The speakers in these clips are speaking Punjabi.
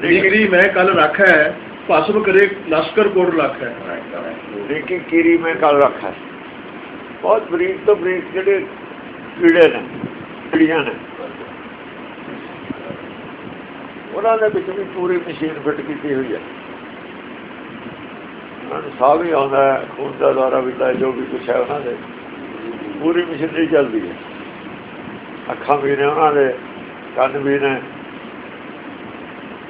ਡਿਗਰੀ ਮੈਂ ਕੱਲ ਰੱਖਾ ਹੈ ਭਸਮ ਕਰੇ ਲਸ਼ਕਰ ਕੋਟ ਰੱਖਾ ਹੈ। ਦੇਖੀ ਕੀਰੀ ਮੈਂ ਕੱਲ ਰੱਖਾ ਬਹੁਤ ਬਰੀਕ ਤੋਂ ਬਰੀਕ ਜਿਹੜੇ ਕੀੜੇ ਨੇ ਕੀੜੀਆਂ ਨੇ। ਉਹਨਾਂ ਦੇ ਵਿੱਚ ਵੀ ਪੂਰੀ ਮਸ਼ੀਨ ਫਿੱਟ ਕੀਤੀ ਹੋਈ ਹੈ। ਉਹਨਾਂ ਨੂੰ ਸਾਹ ਵੀ ਆਉਂਦਾ ਹੈ ਖੂਨ ਦਾ ਦੌਰਾ ਵੀ ਤਾਂ ਜੋ ਵੀ ਕੁਛ ਹੈ ਉਹਨਾਂ ਦੇ। ਪੂਰੀ ਮਸ਼ੀਨਰੀ ਚੱਲਦੀ ਹੈ। ਅੱਖਾਂ ਵੀ ਨੇ ਉਹਨਾਂ ਦੇ। ਕੰਨ ਵੀ ਨੇ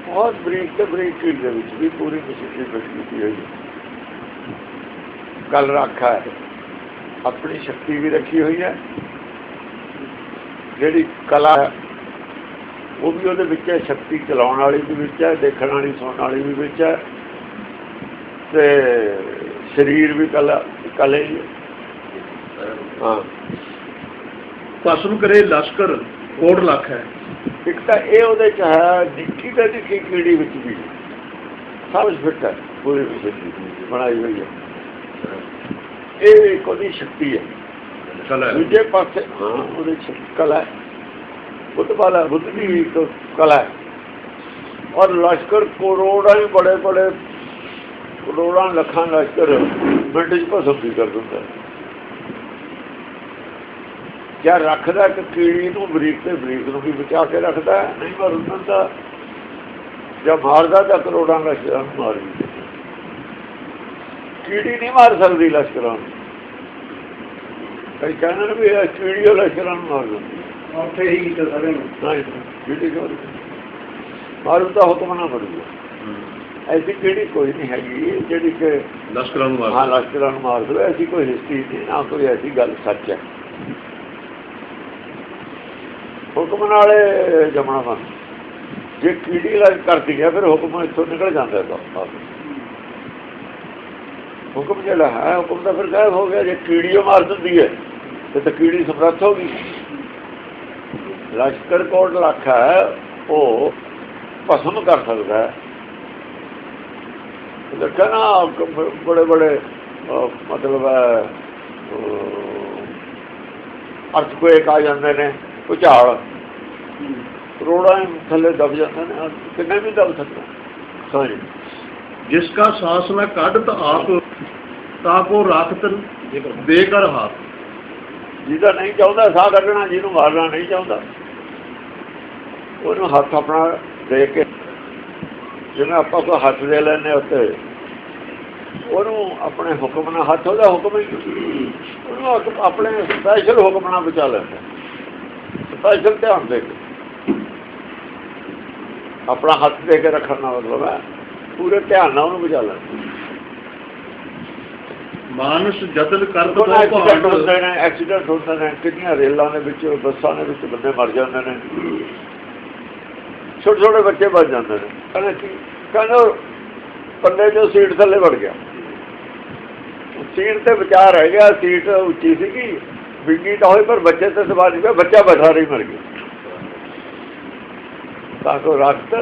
ਬਹੁਤ ਬਰੀਕ ਤੇ ਬਰੀਕ ਕੀੜ ਦੇ ਵਿੱਚ ਵੀ ਪੂਰੀ ਮਸ਼ੀਨਰੀ ਫਿੱਟ ਕੀਤੀ ਹੋਈ ਹੈ। ਗੱਲ ਰੱਖਾ ਹੈ। ਆਪਣੀ ਸ਼ਕਤੀ ਵੀ ਰੱਖੀ ਹੋਈ ਹੈ। ਜਿਹੜੀ ਕਲਾ ਹੈ, ਉਹ ਵੀ ਉਹਦੇ ਵਿੱਚ ਹੈ। ਸ਼ਕਤੀ ਚਲਾਉਣ ਵਾਲੀ ਵੀ ਵਿੱਚ ਹੈ, ਦੇਖਣ ਵਾਲੀ, ਸੁਣਨ ਵਾਲੀ ਵੀ ਵਿੱਚ ਹੈ। ਤੇ ਸਰੀਰ ਵੀ ਕਲਾ, ਕਲੇ ਹੀ ਹਾਂ। ਭਸਮ ਕਰੇ, ਲਸ਼ਕਰ ਕੋਟ ਲੱਖ ਹੈ। ਇੱਕ ਤਾਂ ਇਹ ਉਹਦੇ ਚ ਹੈ ਨਿੱਕੀ ਤੇ ਨਿੱਕੀ ਕੀੜੀ ਵਿੱਚ ਵੀ। ਸਭ ਫਿੱਟ ਹੈ ਪੂਰੀ ਮਸ਼ੀਨਰੀ ਬਣਾਈ ਹੋਈ ਹੈ। ਇਹ ਉਹਦੀ ਸ਼ਕਤੀ ਹੈ। ਦੂਜੇ ਪਾਸੇ ਹਾਂ ਉਹਦੇ ਚ ਕਲਾ ਬੁੱਧ ਵਾਲਾ ਬੁੱਧ ਦੀ ਵੀ ਇੱਕ ਕਲਾ ਹੈ। ਔਰ ਲਸ਼ਕਰ ਕਰੋੜਾਂ ਹੀ ਬੜੇ ਬੜੇ ਕਰੋੜਾਂ ਲੱਖਾਂ ਲਸ਼ਕਰ ਮਿੰਟ ਚ ਭਸਮ ਵੀ ਕਰ ਦਿੰਦਾ ਹੈ। ਜਾਂ ਰੱਖਦਾ ਕਿ ਕੀੜੀ ਨੂੰ ਬਰੀਕ ਤੇ ਬਰੀਕ ਨੂੰ ਵੀ ਬਚਾ ਕੇ ਰੱਖਦਾ ਹੈ, ਨਹੀਂ ਮਰਨ ਦਿੰਦਾ ਜਾਂ ਮਾਰਦਾ ਤਾਂ ਕਰੋੜਾਂ ਲਸ਼ਕਰਾਂ ਨੂੰ ਮਾਰ ਦਿੰਦਾ ਕੀੜੀ ਨਹੀਂ ਮਾਰ ਸਕਦੀ ਲਸ਼ਕਰਾਂ ਨੂੰ। ਕਈ ਕਹਿੰਦੇ ਨੇ ਵੀ ਇਹ ਕੀੜੀ ਉਹ ਲਸ਼ਕਰਾਂ ਨੂੰ ਮਾਰ ਦਿੰਦੀ ਹੈ। ਉੱਥੇ ਹੀ ਕੀਤਾ ਸਾਰਿਆਂ ਨੂੰ। ਨਹੀਂ ਕੀੜੀ ਕਿਉਂ? ਮਾਰੂ ਤਾਂ ਹੁਕਮ ਨਾ ਬਣੂਗਾ ਐਸੀ ਕਿਹੜੀ ਕੋਈ ਨਹੀਂ ਹੈਗੀ ਜਿਹੜੀ ਕਿ ਲਸ਼ਕਰਾਂ ਨੂੰ ਹਾਂ ਮਾਰ ਲਸ਼ਕਰਾਂ ਨੂੰ ਮਾਰ ਦੇਵੇ ਐਸੀ ਕੋਈ ਹਿਸਟਰੀ ਨਹੀਂ ਨਾ ਕੋਈ ਐਸੀ ਗੱਲ ਸੱਚ ਹੈ। ਹੁਕਮ ਨਾਲੇ ਜਮਣਾ ਬਣ ਜੇ ਕੀੜੀ ਲੱਗ ਕਰਦੀ ਹੈ, ਫਿਰ ਹੁਕਮ ਇੱਥੋਂ ਨਿਕਲ ਜਾਂਦਾ ਹੈ ਹੁਕਮ ਜਿਹੜਾ ਹੈ, ਹੁਕਮ ਤਾਂ ਫਿਰ ਗਾਇਬ ਹੋ ਗਿਆ। ਜੇ ਕੀੜੀ ਉਹ ਮਾਰ ਦਿੰਦੀ ਹੈ, ਤੇ ਤਾਂ ਕੀੜੀ ਸਮਰੱਥ ਹੋ ਗਈ। ਲਸ਼ਕਰ ਕੋਟ ਲੱਖ ਹੈ, ਉਹ ਭਸਮ ਕਰ ਸਕਦਾ ਹੈ। ਦੇਖਿਆ ਬੜੇ ਬੜੇ ਮਤਲਬ ਅਰਥਕੁਏਕ ਆ ਜਾਂਦੇ ਨੇ, ਭੁਚਾਲ। ਕਰੋੜਾਂ ਹੀ ਥੱਲੇ ਦਬ ਜਾਂਦੇ ਨੇ ਕਿੰਨੇ ਵੀ ਦਬ ਸਕਦਾ। ਹਾਂਜੀ। ਜਿਸ ਕਾ ਸਾਸ ਨਾ ਕੱਢਤ ਆਪ ਤਾਂ ਕੋ ਰਾਖਤ ਬੇਕਰ ਹਾਥ। ਜਿਹਦਾ ਨਹੀਂ ਚਾਹੁੰਦਾ ਸਾਹ ਕੱਢਣਾ ਜਿਹਨੂੰ ਮਾਰਨਾ ਨਹੀਂ ਚਾਹੁੰਦਾ। ਉਹਨੂੰ ਹੱਥ ਆਪਣਾ ਦੇ ਕੇ ਜਿਵੇਂ ਆਪਾਂ ਕੋਈ ਹੱਥ ਦੇ ਲੈਨੇ ਉੱਤੇ ਉਹਨੂੰ ਆਪਣੇ ਹੁਕਮ ਨਾਲ ਹੱਥ ਉਹਦਾ ਹੁਕਮ ਹੀ ਉਹਨੂੰ ਆਪ- ਆਪਣੇ ਸਪੈਸ਼ਲ ਹੁਕਮ ਨਾਲ ਬਚਾ ਲੈਂਦਾ ਸਪੈਸ਼ਲ ਧਿਆਨ ਦੇ ਕੇ। ਆਪਣਾ ਹੱਥ ਦੇ ਕੇ ਰੱਖਣ ਦਾ ਮਤਲਬ ਹੈ ਪੂਰੇ ਧਿਆਨ ਨਾਲ ਉਹਨੂੰ ਬਚਾ ਲੈਂਦਾ ਮਾਨਸ ਜਤਨ ਬਹੁ ਐਕਸੀਡੈਂਟ ਹੁੰਦੇ ਨੇ ਐਕਸੀਡੈਂਟ ਹੁੰਦੇ ਨੇ ਕਿੰਨੀਆਂ ਰੇਲਾਂ ਦੇ ਵਿੱਚ ਬੱਸਾਂ ਦੇ ਵਿੱਚ ਬੰਦੇ ਮਰ ਜਾਂਦੇ ਨੇ। ਛੋਟੇ ਛੋਟੇ ਬੱਚੇ ਮਰ ਜਾਂਦੇ ਨੇ। ਕਹਿੰਦੇ ਕੀ ਕਹਿੰਦੇ ਪੱਲੇ ਜੋ ਸੀਟ ਥੱਲੇ ਵੜ ਗਿਆ। ਸੀਟ ਤੇ ਵਿਚਾਰ ਰਹਿ ਗਿਆ ਸੀਟ ਉੱਚੀ ਸੀਗੀ। ਬਿੰਗੀ ਤਾਂ ਹੋਈ ਪਰ ਬੱਚੇ ਤੇ ਸਵਾਰ ਨਹੀਂ ਪਿਆ ਬੱਚਾ ਬੈਠਾ ਰਹੀ ਮਰ ਗਿਆ। ਤਾਂ ਕੋ ਰਖਤ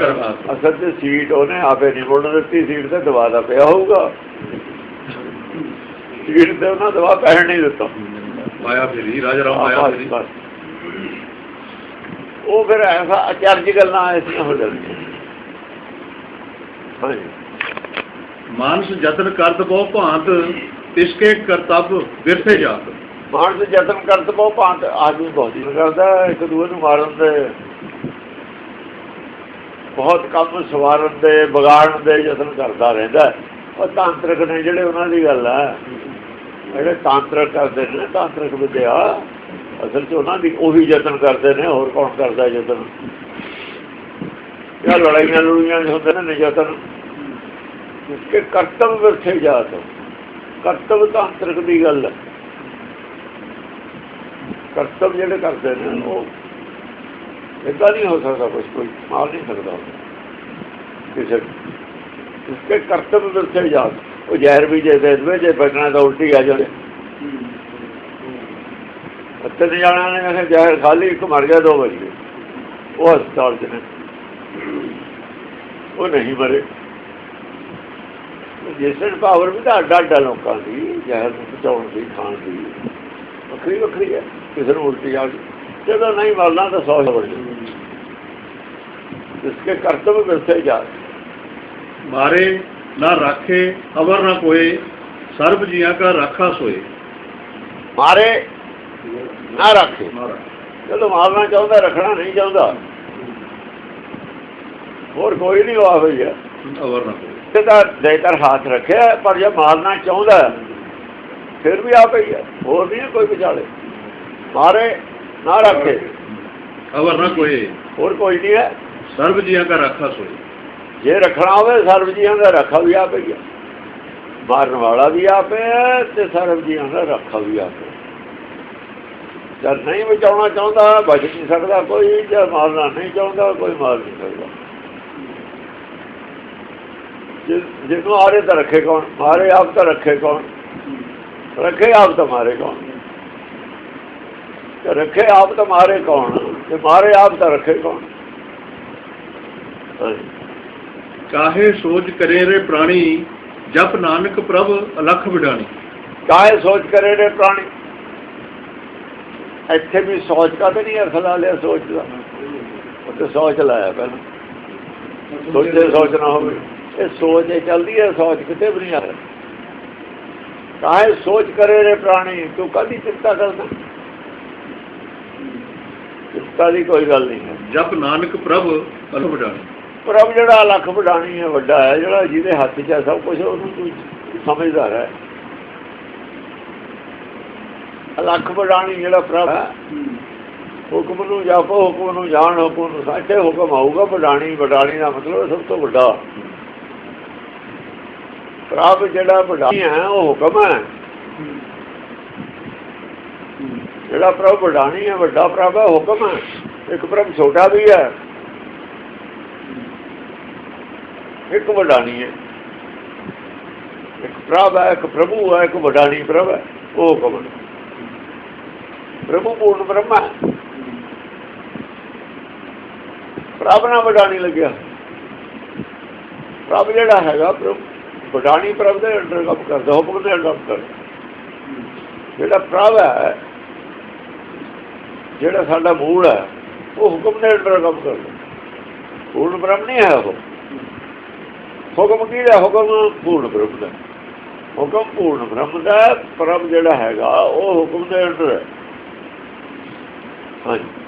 ਹਾਥ ਅਸਲ ਤੇ ਸੀਟ ਉਹਨੇ ਆਪੇ ਨਹੀਂ ਮੋੜਨ ਦਿੱਤੀ ਸੀਟ ਤੇ ਦਬਾ ਦਾ ਪਿਆ ਹੋਊਗਾ। ਸੀਟ ਤੇ ਉਹਨਾਂ ਦਬਾ ਪੈਣ ਨਹੀਂ ਦਿੱਤਾ। ਮਾਇਆ ਫੇਰੀ ਰਾਜਾ ਰਾਮ ਮਾਇਆ ਫੇਰੀ। ਉਹ ਫਿਰ ਐਸਾ ਅਚਰਜ ਗੱਲਾਂ ਐਸੀਆਂ ਹੋ ਜਾਂਦੀਆਂ। ਮਾਨਸ ਜਤਨ ਕਰਤ ਬਹੁ ਭਾਂਤ ਤਿਸਕੇ ਕਰਤੱਵ ਵਿਰਥੇ ਜਾਤ। ਮਾਨਸ ਯਤਨ ਕਰਤ ਬਹੁ ਭਾਂਤ ਆਦਮੀ ਬਹੁਤ ਹੀ ਕਰਦਾ ਇੱਕ ਦੂਏ ਨੂੰ ਮਾਰਨ ਦੇ ਬਹੁਤ ਕੰਮ ਸਵਾਰਨ ਦੇ, ਵਿਗਾੜਨ ਦੇ ਯਤਨ ਕਰਦਾ ਰਹਿੰਦਾ ਉਹ ਤਾਂਤਰਿਕ ਨੇ ਜਿਹੜੇ ਉਹਨਾਂ ਦੀ ਗੱਲ ਹੈ। ਜਿਹੜੇ ਤਾਂਤਰਿਕ ਕਰਦੇ ਨੇ ਤਾਂਤਰਿਕ ਵਿਦਿਆ, ਅਸਲ 'ਚ ਉਹਨਾਂ ਦੀ ਉਹੀ ਯਤਨ ਕਰਦੇ ਨੇ, ਹੋਰ ਕੌਣ ਕਰਦਾ ਯਤਨ? ਇਹ ਲੜਾਈਆਂ ਲੜੂਈਆਂ ਹੁੰਦੇ ਨੇ ਯਤਨ। ਕਿ ਕਰਤਵ ਵਿਰਥੇ ਜਾਤ ਕਰਤਵ ਤਾਂਤਰਿਕ ਦੀ ਗੱਲ ਹੈ। ਕਰਤਵ ਜਿਹੜੇ ਕਰਦੇ ਨੇ, ਉਹ ਇਦਾਂ ਨਹੀਂ ਹੋ ਸਕਦਾ ਕੁਝ ਕੋਈ ਮਾਰ ਨਹੀਂ ਸਕਦਾ ਕਿਸੇ ਇਸਕੇ ਕਰਤਵ ਵਿਰਥੇ ਜਾਤ ਉਹ ਜ਼ਹਿਰ ਵੀ ਜੇ ਦੇ ਦੇਵੇ, ਜੇ ਬਚਣਾ ਤਾਂ ਉਲਟੀ ਆ ਜਾਵੇ। ਅੱਤੇ ਜਾਣਾ ਨੇ ਮੈਂ ਜ਼ਹਿਰ ਖਾਲੀ ਇੱਕ ਮਰ ਗਿਆ ਦੋ ਵਜੇ ਉਹ ਹਸਪਤਾਲ 'ਚ ਨੇ। ਉਹ ਨਹੀਂ ਮਰੇ। ਜੇਸਨ ਪਾਵਰ ਵੀ ਤਾਂ ਅੱਡਾ ਅੱਡਾ ਲੋਕਾਂ ਦੀ, ਜ਼ਹਿਰ ਨੂੰ ਪਹੁੰਚਾਉਣ ਦੀ, ਖਾਣ ਦੀ। ਵੱਖਰੀ ਵੱਖਰੀ ਹੈ। ਕਿਸੇ ਨੂੰ ਉਲਟੀ ਆ ਗਈ। ਜਦੋਂ ਨਹੀਂ ਮਰਨਾ ਤਾਂ ਸੌ ਬਣ ਇਸਕੇ ਕਰਤਵ ਬਿਰਥੇ ਜਾ ਮਾਰੇ ਨਾ ਰਾਖੇ ਅਵਰ ਨਾ ਕੋਏ ਸਰਬ ਜੀਆਂ ਕਾ ਰਾਖਾ ਸੋਏ ਮਾਰੇ ਨਾ ਰੱਖੇ ਜਦੋਂ ਮਾਰਨਾ ਚਾਹੁੰਦਾ ਰੱਖਣਾ ਨਹੀਂ ਚਾਹੁੰਦਾ ਹੋਰ ਕੋਈ ਨਹੀਂ ਹੋਆ ਹੋਈ ਹੈ ਅਵਰ ਨਾ ਕੋਏ ਇਹਦਾ ਜੇਕਰ ਹੱਥ ਰੱਖਿਆ ਪਰ ਜੇ ਮਾਰਨਾ ਚਾਹੁੰਦਾ ਫਿਰ ਵੀ ਆ ਪਈ ਹੈ ਹੋਰ ਨਹੀਂ ਕੋਈ ਵਿਚਾਲੇ ਮਾਰੇ ਨਾ ਰੱਖੇ ਅਵਰ ਨਾ ਕੋਏ ਹੋਰ ਕੋਈ ਨਹੀਂ ਹੈ ਸਰਬ ਜੀਆਂ ਦਾ ਰਾਖਾ ਸੋਏ ਜੇ ਰੱਖਣਾ ਹੋਵੇ ਸਰਬ ਜੀਆਂ ਦਾ ਰੱਖਾ ਵੀ ਆ। ਪਈ ਮਾਰਨ ਵਾਲਾ ਵੀ ਆਪੇ ਤੇ ਸਰਬ ਜੀਆਂ ਦਾ ਰੱਖਾ ਵੀ ਆਪੇ ਜਦ ਨਹੀਂ ਬਚਾਉਣਾ ਚਾਹੁੰਦਾ, ਬਚ ਨਹੀਂ ਸਕਦਾ ਕੋਈ ਜੇ ਮਾਰਨਾ ਨਹੀਂ ਚਾਹੁੰਦਾ, ਕੋਈ ਮਾਰ ਨਹੀਂ ਸਕਦਾ। ਜਿ- ਜਿਹਨੂੰ ਆਰੇ ਤਾਂ ਰੱਖੇ ਕੌਣ? ਮਾਰੇ ਆਪ ਤਾਂ ਰੱਖੇ ਕੌਣ? ਰੱਖੇ ਆਪ ਤਾਂ ਮਾਰੇ ਕੌਣ? ਰੱਖੇ ਆਪ ਤਾਂ ਮਾਰੇ ਕੌਣ? ਤੇ ਮਾਰੇ ਆਪ ਤਾਂ ਰੱਖੇ ਕੌਣ? ਹਾਂਜੀ ਕਾਹੇ ਸੋਚ ਕਰੇ ਰੇ ਪ੍ਰਾਣੀ ਜਪ ਨਾਨਕ ਪ੍ਰਭ ਅਲਖ ਵਿਡਾਣੀ। ਕਾਹੇ ਸੋਚ ਕਰੇ ਨੇ ਪ੍ਰਾਣੀ? ਇੱਥੇ ਵੀ ਸੋਚ ਕਾ ਤੇ ਨਹੀਂ ਅਰਥ ਲਾ ਲਿਆ ਸੋਚ ਦਾ। ਉੱਥੇ ਸੋਚ ਲਾਇਆ ਪਹਿਲਾਂ। ਸੋਚੇ ਸੋਚ ਨਾ ਹੋਵੇ। ਇਹ ਸੋਚ ਇਹ ਚੱਲਦੀ ਹੈ ਸੋਚ ਕਿਤੇ ਵੀ ਨਹੀਂ ਆ ਰਹੀ। ਕਾਹੇ ਸੋਚ ਕਰੇ ਨੇ ਪ੍ਰਾਣੀ? ਤੂੰ ਕਦੀ ਚਿੰਤਾ ਕਰਦਾ? ਚਿੰਤਾ ਦੀ ਕੋਈ ਗੱਲ ਨਹੀਂ ਹੈ। ਜਪ ਨਾਨਕ ਪ੍ਰਭ ਅਲਖ ਵਿਡਾਣੀ। ਪ੍ਰਭ ਜਿਹੜਾ ਲੱਖ ਵਡਾਣੀ ਹੈ, ਵੱਡਾ ਹੈ, ਜਿਹੜਾ ਜਿਹਦੇ ਹੱਥ 'ਚ ਹੈ, ਸਭ ਕੁਝ ਉਹਨੂੰ ਤੂੰ ਸਮਝਦਾ ਹੈ। ਲੱਖ ਵਡਾਣੀ ਜਿਹੜਾ ਪ੍ਰਭ ਹੈ, ਹੁਕਮ ਨੂੰ ਜਾਪੋ, ਹੁਕਮ ਨੂੰ ਜਾਣ, ਹੁਕਮ ਨੂੰ ਸਾਚੇ ਹੁਕਮ ਆਊਗਾ, ਵਡਾਣੀ ਵਡਾਣੀ ਦਾ ਮਤਲਬ ਸਭ ਤੋਂ ਵੱਡਾ। ਪ੍ਰਭ ਜਿਹੜਾ ਵਡਾਣੀ ਹੈ, ਉਹ ਹੁਕਮ ਹੈ। ਜਿਹੜਾ ਪ੍ਰਭ ਵਡਾਣੀ ਹੈ, ਵੱਡਾ ਪ੍ਰਭ ਹੈ ਹੁਕਮ ਹੈ। ਇੱਕ ਪ੍ਰਭ ਛੋਟਾ ਵੀ ਹੈ। ਇੱਕ ਵਡਾਣੀ ਹੈ। ਇੱਕ ਪ੍ਰਭ ਹੈ, ਇੱਕ ਪ੍ਰਭੂ ਹੈ, ਇੱਕ ਵਡਾਣੀ ਪ੍ਰਭ ਹੈ। ਉਹ ਹੁਕਮ ਪ੍ਰਭੂ ਪੂਰਨ ਬ੍ਰਹਮਾ ਹੈ। ਪ੍ਰਭ ਨਾਲ ਵਡਾਣੀ ਲੱਗਿਆ। ਪ੍ਰਭ ਜਿਹੜਾ ਹੈਗਾ, ਪ੍ਰਭ ਵਡਾਣੀ ਪ੍ਰਭ ਦੇ ਅੰਡਰ ਕੰਮ ਕਰਦਾ, ਹੁਕਮ ਦੇ ਅੰਡਰ ਕਰਦਾ। ਜਿਹੜਾ ਪ੍ਰਭ ਹੈ, ਜਿਹੜਾ ਸਾਡਾ ਮੂਲ ਹੈ, ਉਹ ਹੁਕਮ ਦੇ ਅੰਡਰ ਕੰਮ ਕਰਦਾ। ਪੂਰਨ ਬ੍ਰਹਮ ਨਹੀਂ ਹੈ ਉਹ। ਹੁਕਮ ਕੀ ਕਿਹੜਾ ਹੁਕਮ ਪੂਰਨ ਬ੍ਰਹਮ ਦਾ। ਹੁਕਮ ਪੂਰਨ ਬ੍ਰਹਮ ਦਾ ਪ੍ਰਭ ਜਿਹੜਾ ਹੈਗਾ, ਉਹ ਹੁਕਮ ਦੇ ਅੰਦਰ ਹੈ। ਹਾਂਜੀ।